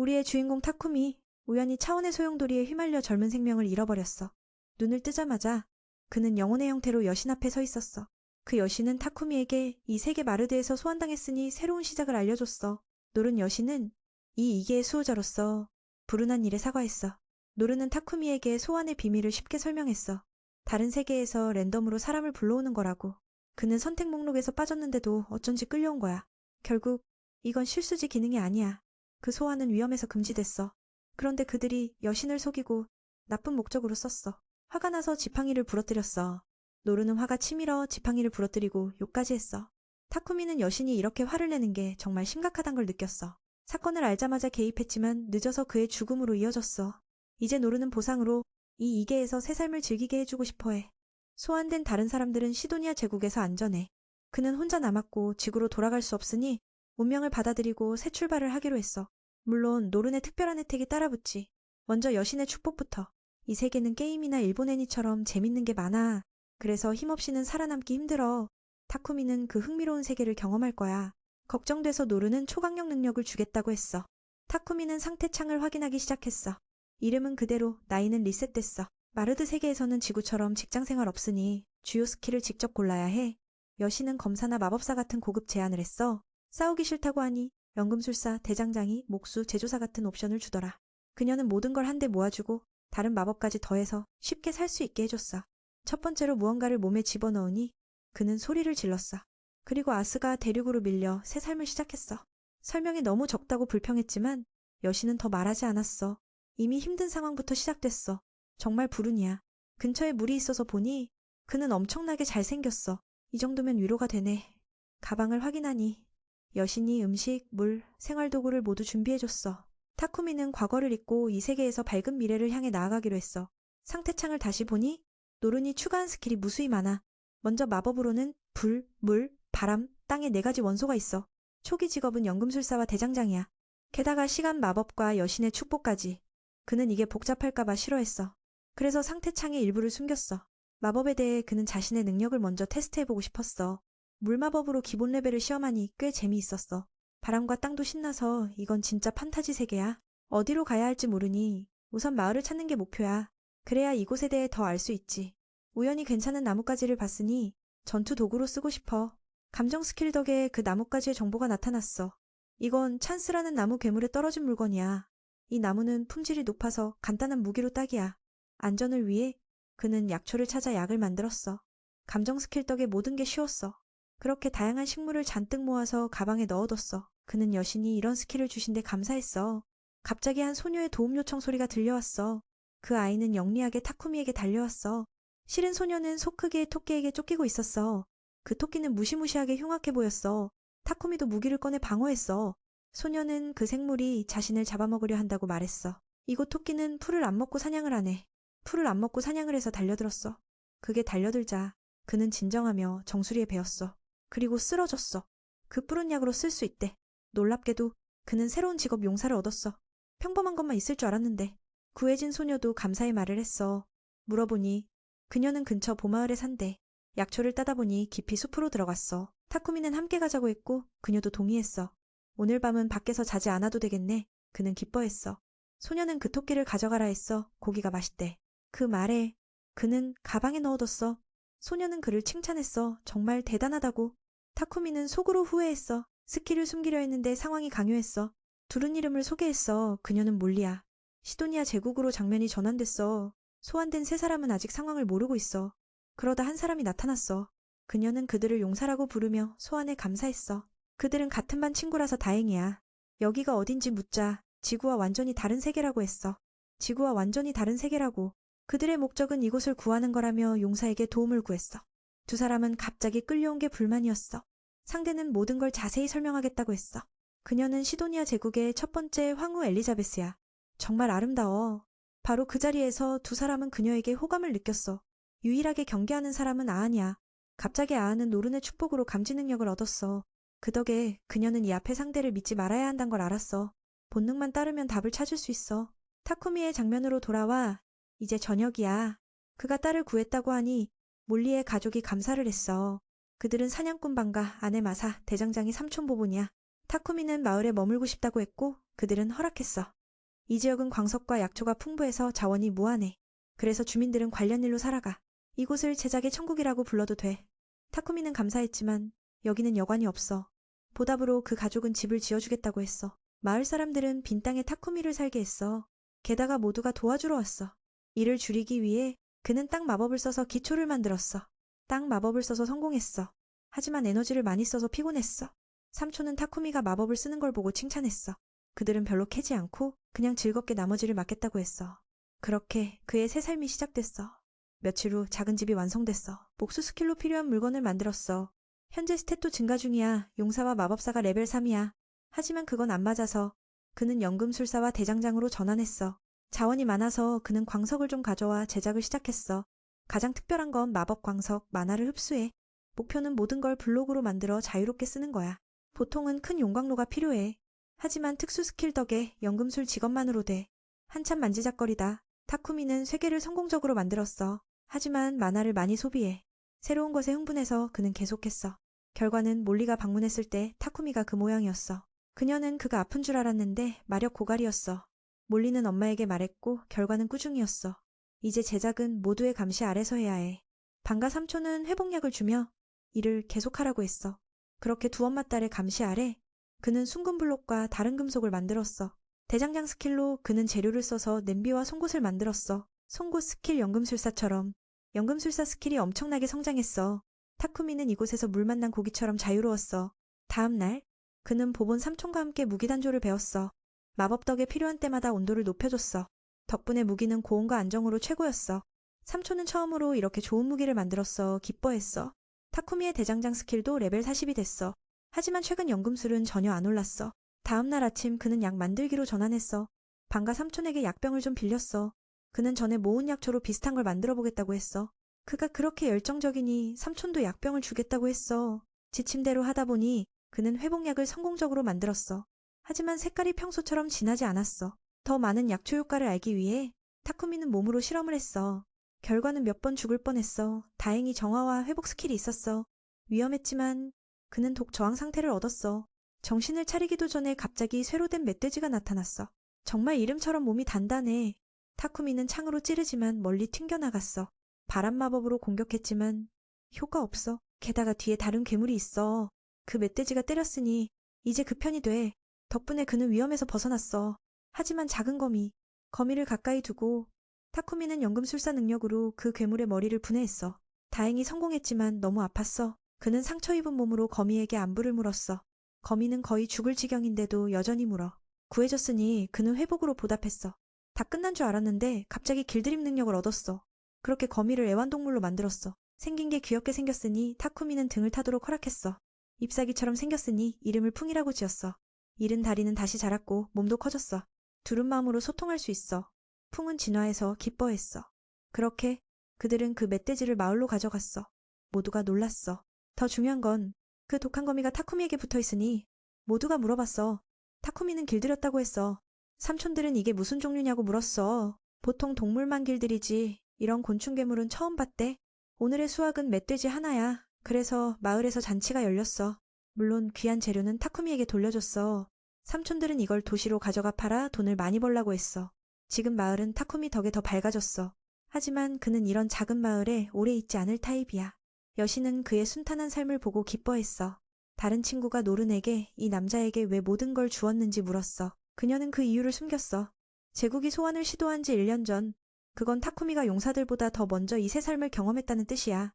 우리의 주인공 타쿠미 우연히 차원의 소용돌이에 휘말려 젊은 생명을 잃어버렸어. 눈을 뜨자마자 그는 영혼의 형태로 여신 앞에 서 있었어. 그 여신은 타쿠미에게 이 세계 마르드에서 소환당했으니 새로운 시작을 알려줬어. 노른 여신은 이 이계의 수호자로서 불운한 일에 사과했어. 노르는 타쿠미에게 소환의 비밀을 쉽게 설명했어. 다른 세계에서 랜덤으로 사람을 불러오는 거라고. 그는 선택 목록에서 빠졌는데도 어쩐지 끌려온 거야. 결국 이건 실수지 기능이 아니야. 그 소환은 위험해서 금지됐어. 그런데 그들이 여신을 속이고 나쁜 목적으로 썼어. 화가 나서 지팡이를 부러뜨렸어. 노르는 화가 치밀어 지팡이를 부러뜨리고 욕까지 했어. 타쿠미는 여신이 이렇게 화를 내는 게 정말 심각하단 걸 느꼈어. 사건을 알자마자 개입했지만 늦어서 그의 죽음으로 이어졌어. 이제 노르는 보상으로 이 이계에서 새 삶을 즐기게 해주고 싶어 해. 소환된 다른 사람들은 시도니아 제국에서 안전해. 그는 혼자 남았고 지구로 돌아갈 수 없으니 운명을 받아들이고 새 출발을 하기로 했어. 물론 노른의 특별한 혜택이 따라붙지. 먼저 여신의 축복부터. 이 세계는 게임이나 일본 애니처럼 재밌는 게 많아. 그래서 힘없이는 살아남기 힘들어. 타쿠미는 그 흥미로운 세계를 경험할 거야. 걱정돼서 노르는 초강력 능력을 주겠다고 했어. 타쿠미는 상태창을 확인하기 시작했어. 이름은 그대로, 나이는 리셋됐어. 마르드 세계에서는 지구처럼 직장 생활 없으니 주요 스킬을 직접 골라야 해. 여신은 검사나 마법사 같은 고급 제안을 했어. 싸우기 싫다고 하니 연금술사, 대장장이, 목수, 제조사 같은 옵션을 주더라. 그녀는 모든 걸 한데 모아주고 다른 마법까지 더해서 쉽게 살 수 있게 해줬어. 첫 번째로 무언가를 몸에 집어넣으니 그는 소리를 질렀어. 그리고 아스가 대륙으로 밀려 새 삶을 시작했어. 설명이 너무 적다고 불평했지만 여신은 더 말하지 않았어. 이미 힘든 상황부터 시작됐어. 정말 불운이야. 근처에 물이 있어서 보니 그는 엄청나게 잘생겼어. 이 정도면 위로가 되네. 가방을 확인하니 여신이 음식, 물, 생활도구를 모두 준비해줬어. 타쿠미는 과거를 잊고 이 세계에서 밝은 미래를 향해 나아가기로 했어. 상태창을 다시 보니 노른이 추가한 스킬이 무수히 많아. 먼저 마법으로는 불, 물, 바람, 땅에 네 가지 원소가 있어. 초기 직업은 연금술사와 대장장이야. 게다가 시간 마법과 여신의 축복까지. 그는 이게 복잡할까봐 싫어했어. 그래서 상태창의 일부를 숨겼어. 마법에 대해 그는 자신의 능력을 먼저 테스트해보고 싶었어. 물마법으로 기본 레벨을 시험하니 꽤 재미있었어. 바람과 땅도 신나서 이건 진짜 판타지 세계야. 어디로 가야 할지 모르니 우선 마을을 찾는 게 목표야. 그래야 이곳에 대해 더 알 수 있지. 우연히 괜찮은 나뭇가지를 봤으니 전투 도구로 쓰고 싶어. 감정 스킬 덕에 그 나뭇가지의 정보가 나타났어. 이건 찬스라는 나무 괴물에 떨어진 물건이야. 이 나무는 품질이 높아서 간단한 무기로 딱이야. 안전을 위해 그는 약초를 찾아 약을 만들었어. 감정 스킬 덕에 모든 게 쉬웠어. 그렇게 다양한 식물을 잔뜩 모아서 가방에 넣어뒀어. 그는 여신이 이런 스킬을 주신데 감사했어. 갑자기 한 소녀의 도움 요청 소리가 들려왔어. 그 아이는 영리하게 타쿠미에게 달려왔어. 실은 소녀는 소 크기의 토끼에게 쫓기고 있었어. 그 토끼는 무시무시하게 흉악해 보였어. 타쿠미도 무기를 꺼내 방어했어. 소녀는 그 생물이 자신을 잡아먹으려 한다고 말했어. 이곳 토끼는 풀을 안 먹고 사냥을 하네. 풀을 안 먹고 사냥을 해서 달려들었어. 그게 달려들자 그는 진정하며 정수리에 베었어. 그리고 쓰러졌어. 그 뿌른 약으로 쓸 수 있대. 놀랍게도 그는 새로운 직업 용사를 얻었어. 평범한 것만 있을 줄 알았는데 구해진 소녀도 감사의 말을 했어. 물어보니 그녀는 근처 봄마을에 산대. 약초를 따다 보니 깊이 숲으로 들어갔어. 타쿠미는 함께 가자고 했고 그녀도 동의했어. 오늘 밤은 밖에서 자지 않아도 되겠네. 그는 기뻐했어. 소녀는 그 토끼를 가져가라 했어. 고기가 맛있대. 그 말에 그는 가방에 넣어뒀어. 소녀는 그를 칭찬했어. 정말 대단하다고. 타쿠미는 속으로 후회했어. 스킬을 숨기려 했는데 상황이 강요했어. 둘은 이름을 소개했어. 그녀는 몰리야. 시도니아 제국으로 장면이 전환됐어. 소환된 세 사람은 아직 상황을 모르고 있어. 그러다 한 사람이 나타났어. 그녀는 그들을 용사라고 부르며 소환에 감사했어. 그들은 같은 반 친구라서 다행이야. 여기가 어딘지 묻자 지구와 완전히 다른 세계라고 했어. 지구와 완전히 다른 세계라고. 그들의 목적은 이곳을 구하는 거라며 용사에게 도움을 구했어. 두 사람은 갑자기 끌려온 게 불만이었어. 상대는 모든 걸 자세히 설명하겠다고 했어. 그녀는 시도니아 제국의 첫 번째 황후 엘리자베스야. 정말 아름다워. 바로 그 자리에서 두 사람은 그녀에게 호감을 느꼈어. 유일하게 경계하는 사람은 아한이야. 갑자기 아한은 노른의 축복으로 감지 능력을 얻었어. 그 덕에 그녀는 이 앞에 상대를 믿지 말아야 한다는 걸 알았어. 본능만 따르면 답을 찾을 수 있어. 타쿠미의 장면으로 돌아와 이제 저녁이야. 그가 딸을 구했다고 하니 몰리의 가족이 감사를 했어. 그들은 사냥꾼 방가, 아내 마사, 대장장이 삼촌 보본이야. 타쿠미는 마을에 머물고 싶다고 했고 그들은 허락했어. 이 지역은 광석과 약초가 풍부해서 자원이 무한해. 그래서 주민들은 관련 일로 살아가. 이곳을 제작의 천국이라고 불러도 돼. 타쿠미는 감사했지만 여기는 여관이 없어. 보답으로 그 가족은 집을 지어주겠다고 했어. 마을 사람들은 빈 땅에 타쿠미를 살게 했어. 게다가 모두가 도와주러 왔어. 이를 줄이기 위해 그는 땅 마법을 써서 기초를 만들었어. 땅 마법을 써서 성공했어. 하지만 에너지를 많이 써서 피곤했어. 삼촌은 타쿠미가 마법을 쓰는 걸 보고 칭찬했어. 그들은 별로 캐지 않고 그냥 즐겁게 나머지를 맡겠다고 했어. 그렇게 그의 새 삶이 시작됐어. 며칠 후 작은 집이 완성됐어. 복수 스킬로 필요한 물건을 만들었어. 현재 스탯도 증가 중이야. 용사와 마법사가 레벨 3이야. 하지만 그건 안 맞아서 그는 연금술사와 대장장으로 전환했어. 자원이 많아서 그는 광석을 좀 가져와 제작을 시작했어. 가장 특별한 건 마법 광석, 만화를 흡수해. 목표는 모든 걸 블록으로 만들어 자유롭게 쓰는 거야. 보통은 큰 용광로가 필요해. 하지만 특수 스킬 덕에 연금술 직업만으로 돼. 한참 만지작거리다. 타쿠미는 쇠개를 성공적으로 만들었어. 하지만 만화를 많이 소비해. 새로운 것에 흥분해서 그는 계속했어. 결과는 몰리가 방문했을 때 타쿠미가 그 모양이었어. 그녀는 그가 아픈 줄 알았는데 마력 고갈이었어. 몰리는 엄마에게 말했고 결과는 꾸중이었어. 이제 제작은 모두의 감시 아래서 해야 해. 방가 삼촌은 회복약을 주며 일을 계속하라고 했어. 그렇게 두 엄마 딸의 감시 아래 그는 순금 블록과 다른 금속을 만들었어. 대장장 스킬로 그는 재료를 써서 냄비와 송곳을 만들었어. 송곳 스킬 연금술사처럼. 연금술사 스킬이 엄청나게 성장했어. 타쿠미는 이곳에서 물 만난 고기처럼 자유로웠어. 다음 날 그는 보본 삼촌과 함께 무기단조를 배웠어. 마법 덕에 필요한 때마다 온도를 높여줬어. 덕분에 무기는 고온과 안정으로 최고였어. 삼촌은 처음으로 이렇게 좋은 무기를 만들었어. 기뻐했어. 타쿠미의 대장장 스킬도 레벨 40이 됐어. 하지만 최근 연금술은 전혀 안 올랐어. 다음날 아침 그는 약 만들기로 전환했어. 방가 삼촌에게 약병을 좀 빌렸어. 그는 전에 모은 약초로 비슷한 걸 만들어 보겠다고 했어. 그가 그렇게 열정적이니 삼촌도 약병을 주겠다고 했어. 지침대로 하다 보니 그는 회복약을 성공적으로 만들었어. 하지만 색깔이 평소처럼 진하지 않았어. 더 많은 약초 효과를 알기 위해 타쿠미는 몸으로 실험을 했어. 결과는 몇 번 죽을 뻔했어. 다행히 정화와 회복 스킬이 있었어. 위험했지만 그는 독 저항 상태를 얻었어. 정신을 차리기도 전에 갑자기 쇠로 된 멧돼지가 나타났어. 정말 이름처럼 몸이 단단해. 타쿠미는 창으로 찌르지만 멀리 튕겨나갔어. 바람 마법으로 공격했지만 효과 없어. 게다가 뒤에 다른 괴물이 있어. 그 멧돼지가 때렸으니 이제 그 편이 돼. 덕분에 그는 위험에서 벗어났어. 하지만 작은 거미, 거미를 가까이 두고 타쿠미는 연금술사 능력으로 그 괴물의 머리를 분해했어. 다행히 성공했지만 너무 아팠어. 그는 상처 입은 몸으로 거미에게 안부를 물었어. 거미는 거의 죽을 지경인데도 여전히 물어. 구해줬으니 그는 회복으로 보답했어. 다 끝난 줄 알았는데 갑자기 길들임 능력을 얻었어. 그렇게 거미를 애완동물로 만들었어. 생긴 게 귀엽게 생겼으니 타쿠미는 등을 타도록 허락했어. 잎사귀처럼 생겼으니 이름을 풍이라고 지었어. 잃은 다리는 다시 자랐고 몸도 커졌어. 두른 마음으로 소통할 수 있어. 풍은 진화해서 기뻐했어. 그렇게 그들은 그 멧돼지를 마을로 가져갔어. 모두가 놀랐어. 더 중요한 건 그 독한 거미가 타쿠미에게 붙어 있으니 모두가 물어봤어. 타쿠미는 길들였다고 했어. 삼촌들은 이게 무슨 종류냐고 물었어. 보통 동물만 길들이지 이런 곤충 괴물은 처음 봤대. 오늘의 수확은 멧돼지 하나야. 그래서 마을에서 잔치가 열렸어. 물론 귀한 재료는 타쿠미에게 돌려줬어. 삼촌들은 이걸 도시로 가져가 팔아 돈을 많이 벌라고 했어. 지금 마을은 타쿠미 덕에 더 밝아졌어. 하지만 그는 이런 작은 마을에 오래 있지 않을 타입이야. 여신은 그의 순탄한 삶을 보고 기뻐했어. 다른 친구가 노른에게 이 남자에게 왜 모든 걸 주었는지 물었어. 그녀는 그 이유를 숨겼어. 제국이 소환을 시도한 지 1년 전. 그건 타쿠미가 용사들보다 더 먼저 이 새 삶을 경험했다는 뜻이야.